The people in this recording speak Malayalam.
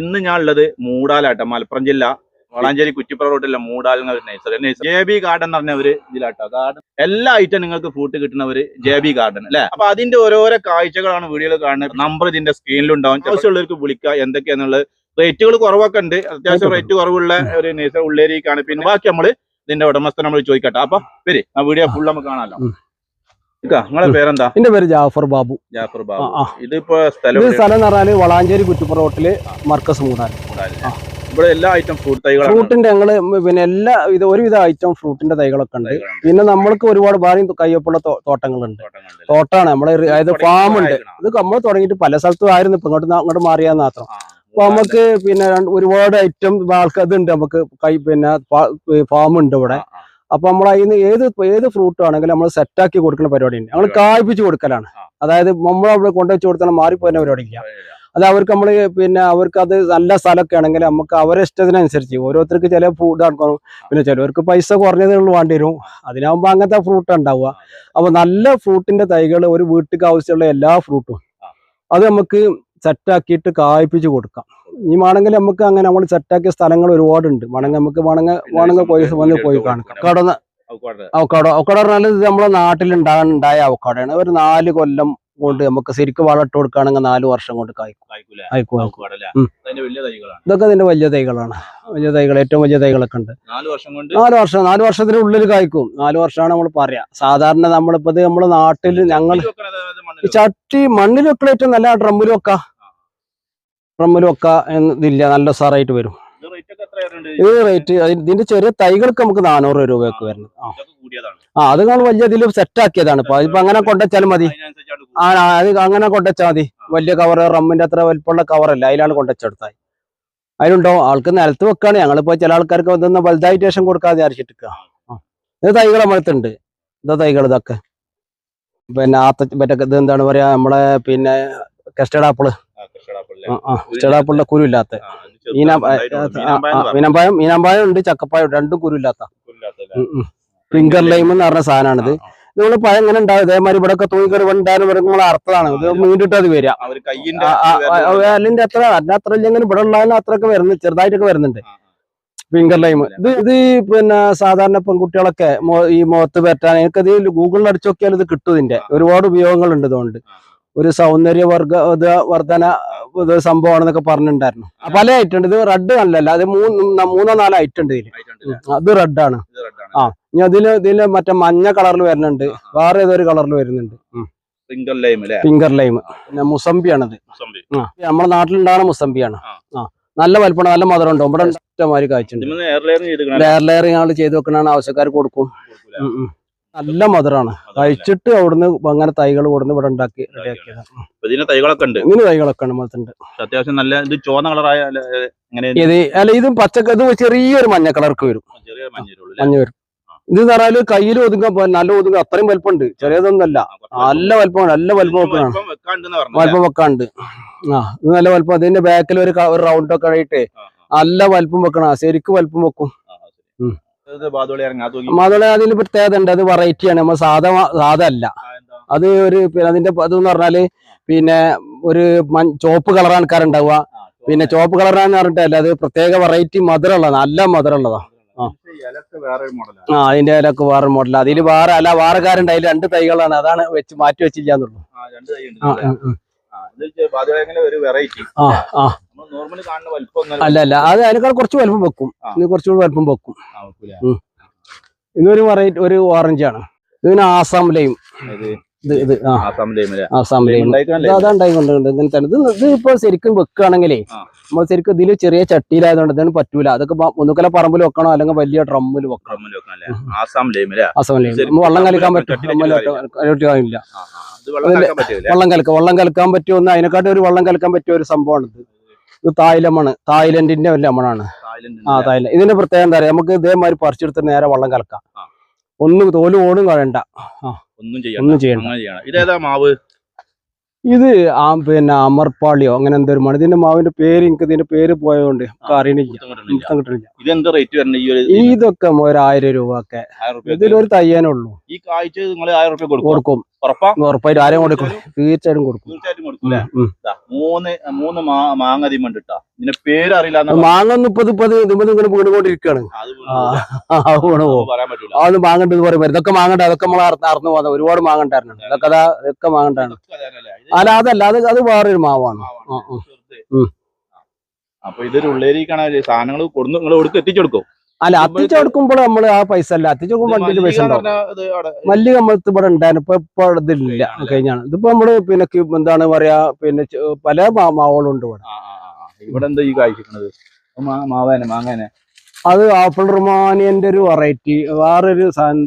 ഇന്ന് ഞാൻ ഉള്ളത് മൂടാലാട്ട മലപ്പുറം ജില്ല. വളാഞ്ചേരി കുറ്റിപ്പുറ റോഡിലെ മൂടാൽ എന്ന ഒരു നഴ്സറി ജെ ബി ഗാർഡൻ എന്ന് പറഞ്ഞ ഒരു ഇതിലാട്ടോ. ഗാർഡൻ എല്ലാ ഐറ്റം നിങ്ങൾക്ക് ഫ്രൂട്ട് കിട്ടുന്ന ഒരു ജെ ബി ഗാർഡൻ അല്ലെ? അപ്പൊ അതിന്റെ ഓരോരോ കാഴ്ചകളാണ് വീഡിയോയിൽ കാണുന്നത്. നമ്പർ ഇതിന്റെ സ്ക്രീനിൽ ഉണ്ടാവും. ആവശ്യമുള്ളവർക്ക് വിളിക്കുക. എന്തൊക്കെയാന്നുള്ളത്. റേറ്റുകൾ കുറവൊക്കെ ഉണ്ട് അത്യാവശ്യം റേറ്റ് കുറവുള്ള ഒരു നഴ്സറി ഉള്ളേരിക്കാണ് പിന്നെ ബാക്കി നമ്മൾ ഇതിന്റെ ഉടമസ്ഥ നമ്മൾ ചോദിക്കട്ടെ. അപ്പൊ വരി ആ വീഡിയോ ഫുൾ നമുക്ക് കാണാമല്ലോ നിങ്ങളെ പേരെന്താ? എന്റെ പേര് ജാഫർ ബാബു. ജാഫർ ബാബു. ഇതിപ്പോ സ്ഥലം ഇത് സ്ഥലം എന്ന് പറഞ്ഞാൽ വളാഞ്ചേരി കുറ്റിപ്പുറ റോട്ടിൽ മർക്കസ് മൂടാൻ ഇവിടെ എല്ലാ ഐറ്റം ഫ്രൂട്ട് ഫ്രൂട്ടിന്റെ ഞങ്ങൾ പിന്നെ എല്ലാ ഇത് ഒരുവിധ ഐറ്റം ഫ്രൂട്ടിന്റെ തൈകളൊക്കെ ഉണ്ട്. പിന്നെ നമ്മൾക്ക് ഒരുപാട് ഭാര്യ കയ്യൊപ്പുള്ള തോട്ടങ്ങളുണ്ട്. തോട്ടമാണ് തോട്ടാണ്. നമ്മളെ അതായത് ഫാം ഉണ്ട്. ഇത് നമ്മൾ തുടങ്ങിയിട്ട് പല സ്ഥലത്തും ആയിരുന്നു. ഇപ്പൊ ഇങ്ങോട്ട് അങ്ങോട്ട് മാറിയാൽ മാത്രം. അപ്പൊ നമുക്ക് പിന്നെ ഒരുപാട് ഐറ്റം ആൾക്കാർ ഉണ്ട് നമുക്ക് കൈ പിന്നെ ഫാം ഉണ്ട് ഇവിടെ. അപ്പൊ നമ്മൾ അതിന് ഏത് ഏത് ഫ്രൂട്ട് ആണെങ്കിലും നമ്മൾ സെറ്റാക്കി കൊടുക്കുന്ന പരിപാടി ഉണ്ട് നമ്മൾ കായ്പിച്ച് കൊടുക്കലാണ്. അതായത് നമ്മൾ അവിടെ കൊണ്ടുവച്ച് കൊടുത്താൽ മാറിപ്പോകുന്ന പരിപാടിയില്ല. അത് അവർക്ക് നമ്മൾ പിന്നെ അവർക്ക് അത് നല്ല സ്ഥലമൊക്കെ ആണെങ്കിൽ നമുക്ക് അവരെ ഇഷ്ടത്തിനനുസരിച്ച് ഓരോരുത്തർക്ക് ചില ഫുഡ് നടക്കണം പിന്നെ ചിലവർക്ക് പൈസ കുറഞ്ഞതേ ഉള്ളൂ വേണ്ടി വരും. അതിനാകുമ്പോൾ അങ്ങനത്തെ ഫ്രൂട്ട് ഉണ്ടാവുക. അപ്പൊ നല്ല ഫ്രൂട്ടിന്റെ തൈകൾ ഒരു വീട്ടിലേക്ക് ആവശ്യമുള്ള എല്ലാ ഫ്രൂട്ടും അത് നമുക്ക് സെറ്റാക്കിയിട്ട് കായ്പിച്ച് കൊടുക്കാം. ഈ വേണമെങ്കിൽ നമുക്ക് അങ്ങനെ നമ്മൾ സെറ്റാക്കിയ സ്ഥലങ്ങൾ ഒരുപാടുണ്ട്. വേണമെങ്കിൽ നമുക്ക് വേണമെങ്കിൽ വേണമെങ്കിൽ പോയി വന്ന് പോയി കാണാം. അവക്കാട്. അവക്കാടോ അവക്കാടോ പറഞ്ഞാൽ ഇത് നമ്മളെ നാട്ടിൽ ഉണ്ടായ അവക്കാടാണ് ഒരു നാല് കൊല്ലം കൊണ്ട് നമുക്ക് ശരിക്കും വളമിട്ട് കൊടുക്കുകയാണെങ്കിൽ നാല് വർഷം കൊണ്ട് കായ്ക്കും. ഇതൊക്കെ ഇതിന്റെ വലിയ തൈകളാണ്. വലിയ തൈകൾ ഏറ്റവും വലിയ തൈകളൊക്കെ ഉണ്ട്. നാല് വർഷം നാല് വർഷം നാല് വർഷത്തിന് ഉള്ളിൽ കായ്ക്കും. നാല് വർഷമാണ് നമ്മൾ പറയാ. സാധാരണ നമ്മളിപ്പോ ഇത് നമ്മുടെ നാട്ടിൽ ഞങ്ങൾ ഈ ചട്ടി മണ്ണിൽ വെക്കണ ഏറ്റവും നല്ല ഡ്രമ്മിൽ വെക്ക. ഡ്രമ്മിൽ എന്നില്ല ഇതില്ല നല്ല സാറായിട്ട് വരും. ഇത് റേറ്റ് ഇതിന്റെ ചെറിയ തൈകൾക്ക് നമുക്ക് നാനൂറ് രൂപയൊക്കെ വരുന്നത്. ആ. അത് നിങ്ങൾ വലിയ ഇതിൽ സെറ്റ് ആക്കിയതാണ്. ഇപ്പൊ അതിപ്പോ അങ്ങനെ കൊണ്ടുവച്ചാലും മതി. ആ അത് അങ്ങനെ കൊണ്ടുവച്ചാൽ മതി. വലിയ കവർ റമ്മിന്റെ അത്ര വലിപ്പമുള്ള കവറല്ല അതിലാണ് കൊണ്ടുവച്ചെടുത്താൽ അതിലുണ്ടോ? ആൾക്ക് നിലത്ത് വെക്കാണ്. ഞങ്ങളിപ്പോ ചില ആൾക്കാർക്ക് ഇതൊന്ന് വലുതായിട്ട് ശേഷം കൊടുക്കാതെ അരച്ചിട്ട് ഇത് തൈകൾ നമ്മളടുത്തുണ്ട് ഇതാ തൈകൾ ഇതൊക്കെ. പിന്നെ ആത്ത മറ്റേ ഇത് എന്താണ് പറയാ? നമ്മളെ പിന്നെ കസ്റ്റേഡ് ആപ്പിൾ ആപ്പിളിന്റെ കുരു ഇല്ലാത്ത മീനമ്പായം മീനമ്പായം ഉണ്ട് ചക്കപ്പായം രണ്ടും കുരു ഇല്ലാത്ത ഫിംഗർ ലൈം എന്ന് പറഞ്ഞ സാധനമാണിത്. നമ്മൾ പഴം ഇങ്ങനെ ഉണ്ടാവും? ഇതേമാതിരി ഇവിടെ ഒക്കെ തൂങ്ങി കയറി ഉണ്ടാകുന്ന പറയുമ്പോൾ അർത്ഥമാണ്. ഇത് മീണ്ടിട്ട് അത് വരിക. അതിന്റെ അത്ര അല്ല അത്ര ഇല്ലെങ്കിലും ഇവിടെ ഉള്ളതിന് അത്രയൊക്കെ വരുന്നു. ചെറുതായിട്ടൊക്കെ വരുന്നുണ്ട്. ഫിംഗർ ലൈം ഇത് ഇത് പിന്നെ സാധാരണ പെൺകുട്ടികളൊക്കെ ഈ മുഖത്ത് പറ്റാൻ എനിക്കത് ഗൂഗിളിൽ അടിച്ചു നോക്കിയാൽ ഇത് കിട്ടും ഇതിന്റെ ഒരുപാട് ഉപയോഗങ്ങളുണ്ട് ഇതുകൊണ്ട്. ഒരു സൗന്ദര്യ വർഗ ഇത് വർധന ഇത് സംഭവമാണെന്നൊക്കെ പറഞ്ഞിട്ടുണ്ടായിരുന്നു. പല ഐറ്റം ഉണ്ട് ഇത് റെഡ് നല്ലല്ല അത് മൂന്ന് മൂന്നോ നാലോ ഐറ്റം ഉണ്ട് ഇതിൽ അത് റെഡ് ആണ്. ഇത് red ആണ്. ആ. ഇനി അതിൽ ഇതിൽ മറ്റേ മഞ്ഞ കളറിൽ വരുന്നുണ്ട്. വേറെ ഏതൊരു കളറിൽ വരുന്നുണ്ട്. പിങ്കർ ലൈമ് അല്ലേ? ഫിംഗർ ലൈം പിന്നെ മുസംബിയാണത് മുസംബി. നമ്മുടെ നാട്ടിലുണ്ടാകുന്ന മുസംബിയാണ് ആ. നല്ല വലിപ്പം നല്ല മധുരം ഉണ്ട് ഇവിടെ ഇഷ്ടമാതിരി ലെയറിങ് layer ചെയ്തിക്കണ ലെയർ ഞങ്ങൾ ചെയ്ത് വെക്കണ ആവശ്യക്കാർ കൊടുക്കും. നല്ല മധുരമാണ് കഴിച്ചിട്ട് അവിടുന്ന് അങ്ങനെ തൈകൾ കൊടുന്ന് ഇവിടെ ഉണ്ടാക്കി തൈകളൊക്കെ ഉണ്ട്? ഇങ്ങനെ തൈകളൊക്കെ ഉണ്ട് മരത്തുണ്ട് അത്യാവശ്യം നല്ല ഇത് ചുവന്ന കളറായ ഇത് അല്ല ഇതും പച്ചക്ക ഇത് ചെറിയൊരു മഞ്ഞ കളർക്ക് വരും. മഞ്ഞ വരും. ഇത് എന്ന് പറഞ്ഞാൽ കയ്യിൽ ഒതുങ്ങാൻ നല്ല ഒതുങ്ങാൻ അത്രയും വലിപ്പമുണ്ട്. ചെറിയതൊന്നുമല്ല. നല്ല വലിപ്പമാണ്. നല്ല വലിപ്പം വെക്കണം വലിപ്പം വെക്കാണ്ട്. ആ ഇത് നല്ല വലിപ്പം. അതിന്റെ ബാക്കിൽ ഒരു ഒരു റൗണ്ട് ഒക്കെ ആയിട്ട് നല്ല വലിപ്പം വെക്കണം. ശരിക്കും വലിപ്പം വെക്കും. ഉം. അതിൽ പ്രത്യേകത ഉണ്ട്. അത് വെറൈറ്റി ആണ്. നമ്മൾ സാധാ സാധാ അല്ല. അത് ഒരു പിന്നെ അതിന്റെ അതെന്ന് പറഞ്ഞാൽ പിന്നെ ഒരു ചോപ്പ് കളർ ആൾക്കാരുണ്ടാവുക. പിന്നെ ചോപ്പ് കളറാന്ന് പറഞ്ഞിട്ടല്ല അത് പ്രത്യേക വെറൈറ്റി മധുരമുള്ള നല്ല മധുരമുള്ളതാ ആ. ഇലക്ക് വേറെ മോഡലാണ് അതിന്റെ ഇലക്ക് വേറെ മോഡൽ അതിൽ വേറെ അല്ല വേറെ കാരുണ്ട്. അതിൽ രണ്ട് തൈകളാണ്. അതാണ് വെച്ച് മാറ്റി വെച്ചില്ലാന്നുള്ളൂ ആ. അല്ല അല്ല. അത് അതിനേക്കാൾ കുറച്ച് വലുപ്പം വെക്കും. ഇത് കുറച്ചുകൂടി വലുപ്പം വെക്കും. ഇന്നൊരു. ഇതൊരു വെറൈറ്റി ഒരു ഓറഞ്ച് ആണ്. ഇതിന് ആസാം ലൈം ഇത് ഇത് ആസാം ലൈം. ലൈം ഉണ്ടായിക്കൊണ്ടുണ്ട് ഇങ്ങനത്തെ ഇത് ഇത് ഇപ്പൊ ശരിക്കും വെക്കുകയാണെങ്കിലേ. നമ്മൾ ശരിക്കും ഇതിൽ ചെറിയ ചട്ടിയിലായതുകൊണ്ട് ഇതാണ് പറ്റൂല. അതൊക്കെ ഒന്നുക്കല പറമ്പിൽ വെക്കണോ? അല്ലെങ്കിൽ വലിയ ഡ്രമ്മിൽ വെക്കണം? ആസാം ലൈം വെള്ളം കലക്കാൻ പറമ്പിൽ പറ്റും. ചട്ടിയിലേക്ക് ഡ്രമ്മിൽ വള്ളം ആ, ആ. ഇത് വെള്ളം കലക്കാൻ പറ്റുമോ എന്ന് കലക്ക വെള്ളം കലക്കാൻ പറ്റുമെന്ന് അതിനെക്കാട്ടും ഒരു വെള്ളം കലക്കാൻ പറ്റിയ ഒരു സംഭവമാണ് ഇത് തായ്ലമാണ്. തായ്ലൻഡിന്റെ ഒരു ലമണാണ്. ആ തായ്ലൻഡ് ഇതിന്റെ പ്രത്യേകത എന്താ പറയാ നമുക്ക് ഇതേമാതിരി പറിച്ചെടുത്ത് നേരെ വെള്ളം കലക്കാം. ഒന്നും തോൽ ഓടും കളയണ്ട. ഒന്നും ചെയ്യണ്ട. ഒന്നും ചെയ്യണം. ഇതേതാ മാവ്? ഇത് ആ പിന്നെ അമർപ്പാളിയോ അങ്ങനെ എന്തോ ഒരു മണി. ഇതിന്റെ മാവിന്റെ പേര് എനിക്ക് ഇതിന്റെ പേര് പോയതുകൊണ്ട് നമുക്ക് അറിയണില്ല. കിട്ടണില്ല. റേറ്റ് ഇതൊക്കെ ഒരു ആയിരം രൂപ ഒക്കെ ഇതിലൊരു തയ്യാനുള്ളൂ ഈ കാഴ്ച കൊടുക്കും. ഉറപ്പായിട്ടും കൊടുക്കും. തീർച്ചയായിട്ടും കൊടുക്കും. മൂന്ന് മൂന്ന് മാങ്ങ തിമ്മണ്ടിട്ടാ ഇതിന്റെ പേര് അറിയില്ല മാങ്ങ ഒന്നും ഇപ്പൊ ഇപ്പൊ ഇതുമ്പോൾ ഇങ്ങനെ വീണുകൊണ്ടിരിക്കുകയാണ്. പറയാൻ പറ്റില്ല അതൊന്നും മാങ്ങണ്ടെന്ന് പറയും. ഇതൊക്കെ മാങ്ങണ്ട അതൊക്കെ നമ്മൾ അറന്നു പോകുന്നത് ഒരുപാട് മാങ്ങണ്ടായിരുന്നു ഇതൊക്കെ അതാ ഇതൊക്കെ മാങ്ങണ്ടാണ് അല്ല? അതല്ല അത് അത് വേറൊരു മാവാണ്. അപ്പൊ ഇതൊരു ഉള്ളേരിക്കാണ് സാധനങ്ങൾ കൊടുന്നു നിങ്ങൾ എത്തിച്ചു കൊടുക്കും? അല്ല അത്തിച്ച് കൊടുക്കുമ്പോൾ നമ്മൾ ആ പൈസ അല്ല. അത്തിച്ച് കൊടുക്കുമ്പോൾ വണ്ടിയിൽ പൈസ ഉണ്ടാവും. മല്ലി നമ്മൾക്ക് ഇവിടെ ഉണ്ടായിരുന്നു. ഇപ്പൊ ഇപ്പൊ ഇതില്ല കഴിഞ്ഞാണ് ഇതിപ്പോ നമ്മൾ പിന്നെ എന്താണ് പറയാ പിന്നെ പല മാവുകളും ഉണ്ട് ഇവിടെ. ഇവിടെ എന്താ ഈ കാഴ്ചക്കണത് മാവേനെ മാങ്ങേനെ. അത് ആപ്പിൾ റുമാനിയന്റെ ഒരു വെറൈറ്റി. വേറൊരു സാധനം